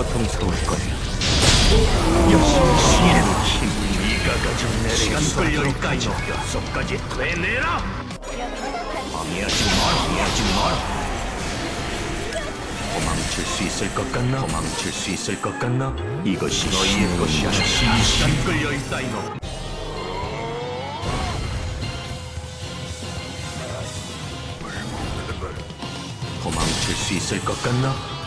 고통스러울 거야. 역시 신의 힘. 네가 가진 내 시간 끌려있다 이녀석까지 되내라. 방해하지 마라. 방해하지 마라. 도망칠 수 있을 것 같나? 도망칠 수 있을 것 같나? 이것이 너희의 것이 아니라 시간 끌려있다 이놈. 도망칠 수 있을 것 같나?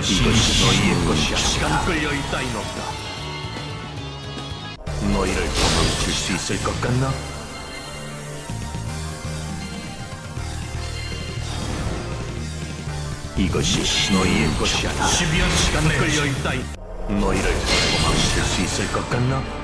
이것이 너희의 것이야. 시간 끌려 있다 이놈다. 너희를 도망칠 수 있을 것 같나? 이것이 너희의 것이야. 12년 시간 끌려 있다. 너희를 도망칠 수 있을 것 같나?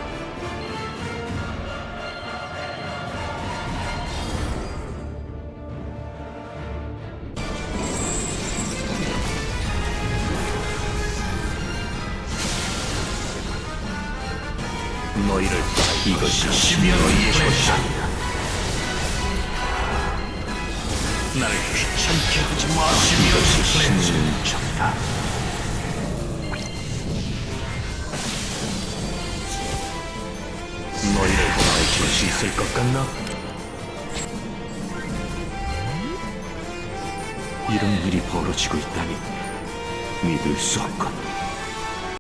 너희를 이것이 너희의 것이야. 나를 귀찮게 하지 마. 이것이 적이다. 너희를 도망칠 수 있을 것 같나? 이런 일이 벌어지고 있다니 믿을 수 없군.